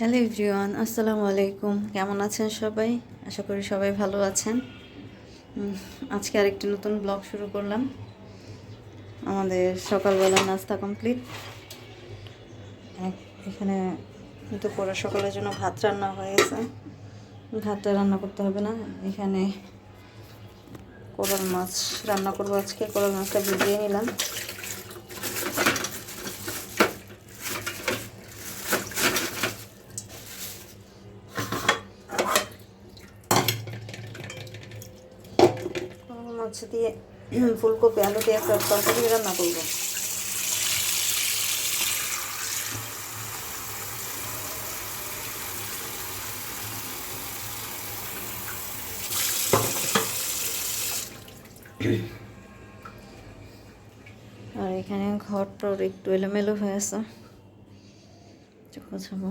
Hello everyone, আসসালামু আলাইকুম। কেমন আছেন সবাই? আশা করি সবাই ভালো আছেন। আজকে আরেকটি নতুন ব্লগ শুরু করলাম। আমাদের সকালবেলা নাস্তা কমপ্লিট। এখানে দুপুরে সকালের জন্য ভাত রান্না হয়ে গেছে। ভাতটা রান্না করতে হবে না। এখানে কোরাল মাছ রান্না করব আজকে। কোরাল মাছটা ভিজিয়ে নিলাম কোরাল মাছ দিয়ে ফুলকপি আলু দিয়ে একটা তরকারি রান্না করব। আর এখানে ঘরটার একটু এলোমেলো হয়ে আছে। গোছাবো।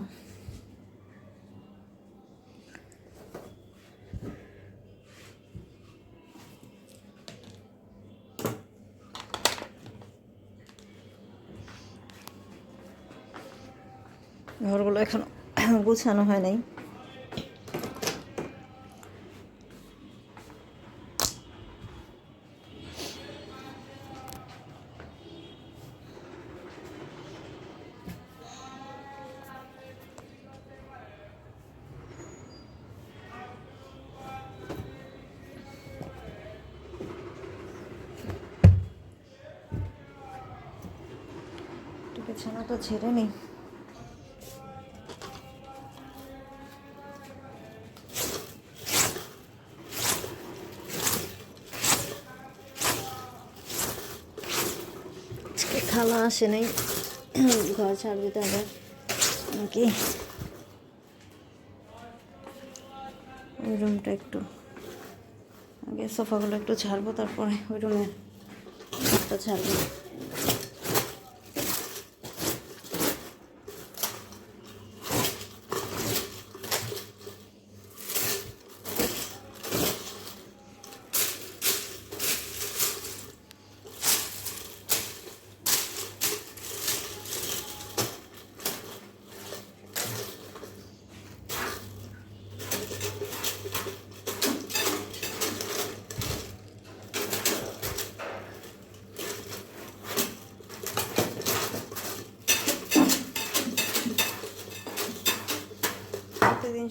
ঘরগুলো এখন গুছানো হয় নাই। বিছানাটা ছেড়ে নিই। খালা আসে নাই। ঘর ছাড় দিতে হবে নাকি? ওই রুমটা একটু। আগে সোফাগুলো একটু ছাড়বো, তারপরে ওই রুমে ছাড়বো।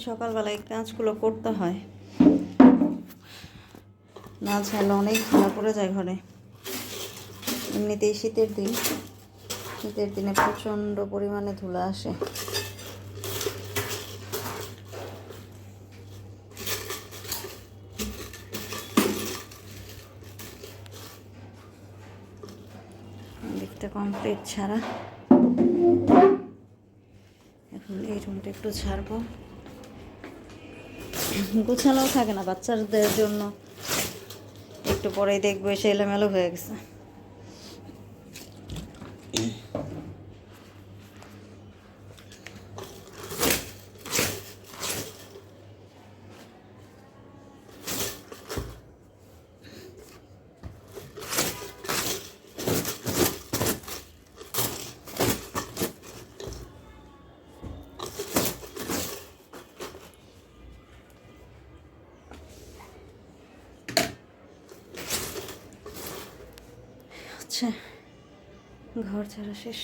প্রতিদিন সকালবেলা এই কাজগুলো করতে হয়। না ছাড়লে অনেক ধুলা পড়ে যায় ঘরে। এমনিতেই শীতের দিন। শীতের দিনে প্রচণ্ড পরিমাণে ধুলা আসে। দিকটা কমপ্লিট ছাড়া। এখন এই রুমটা একটু ছাড়বো গোছানোও থাকে না বাচ্চাদের জন্য। একটু পরেই দেখব এসে এলোমেলো হয়ে গেছে। আচ্ছা ঘর ছাড়া শেষ।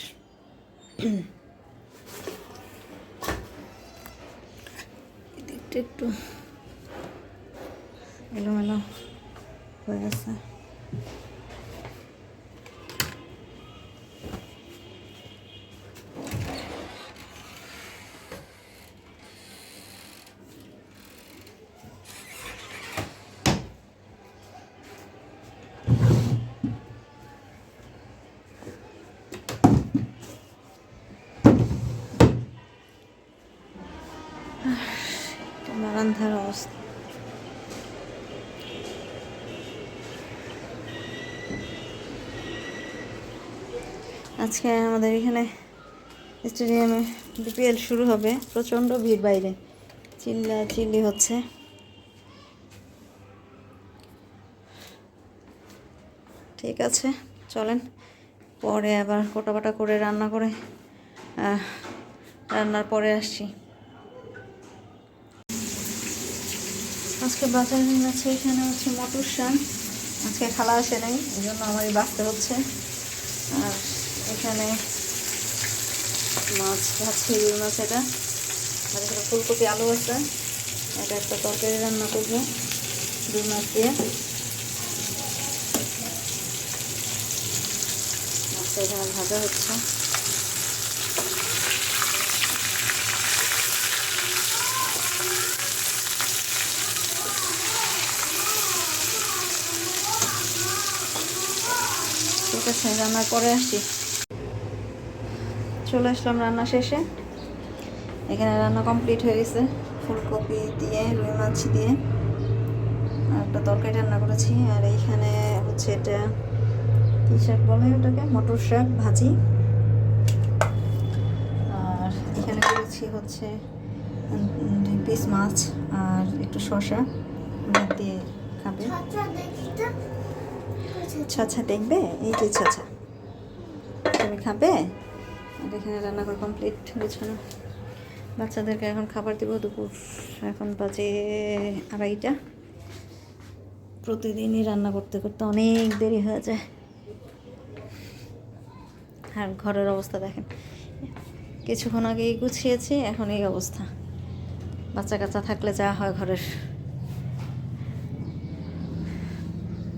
একটু এলোমেলো হয়ে গেছে বারান্ধার অবস্থা। আজকে আমাদের এখানে স্টেডিয়ামে বিপিএল শুরু হবে, প্রচণ্ড ভিড় বাইরে। চিল্লা চিল্লি হচ্ছে। ঠিক আছে, চলেন। পরে আবার কোটাবাটা করে, রান্না করে রান্নার পরে আসছি। আজকে বাজারে আছে এখানে হচ্ছে মটর শাক। আজকে খালা আসে নাই, এই জন্য আমারই বাঁচতে হচ্ছে। আর এখানে মাছ ভাজছি রুই মাছ এটা। আর এখানে ফুলকপি, আলু আছে। এটা একটা তরকারি রান্না করব, রুই মাছ দিয়ে। মাছটা এখানে ভাজা হচ্ছে। রান্নার পরে আসছি। চলে আসলাম রান্না শেষে। এখানে রান্না কমপ্লিট হয়ে গেছে। ফুলকপি দিয়ে, রুই মাছ দিয়ে। একটা তরকারি রান্না করেছি। আর এইখানে হচ্ছে এটা, কী শাক বলে ওটাকে? মটর শাক, ভাজি। আর এখানে করেছি হচ্ছে দুই পিস মাছ আর একটু ভাত দিয়ে খাবে। ছাছা দেখবে? এই যে ছাছা তুমি খাবে? আর এখানে রান্না করে কমপ্লিট গুছানো বাচ্চাদেরকে এখন খাবার দিব দুপুর। এখন বাজে আড়াইটা। প্রতিদিনই রান্না করতে করতে অনেক দেরি হয়ে যায়। আর ঘরের অবস্থা দেখেন। কিছুক্ষণ আগেই গুছিয়েছি, এখন এই অবস্থা। বাচ্চা কাচ্চা থাকলে যা হয় ঘরের।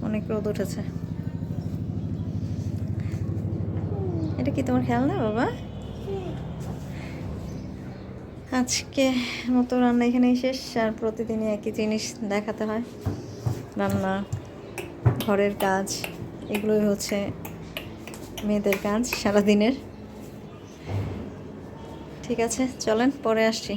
অনেক রোদ উঠেছে। এটা কি তোমার খেয়াল না বাবা? আজকে মতো রান্না এখানেই শেষ, আর প্রতিদিনই একই জিনিস দেখাতে হয়। রান্না, ঘরের কাজ, এগুলোই হচ্ছে মেয়েদের কাজ সারাদিনের। ঠিক আছে, চলেন, পরে আসছি।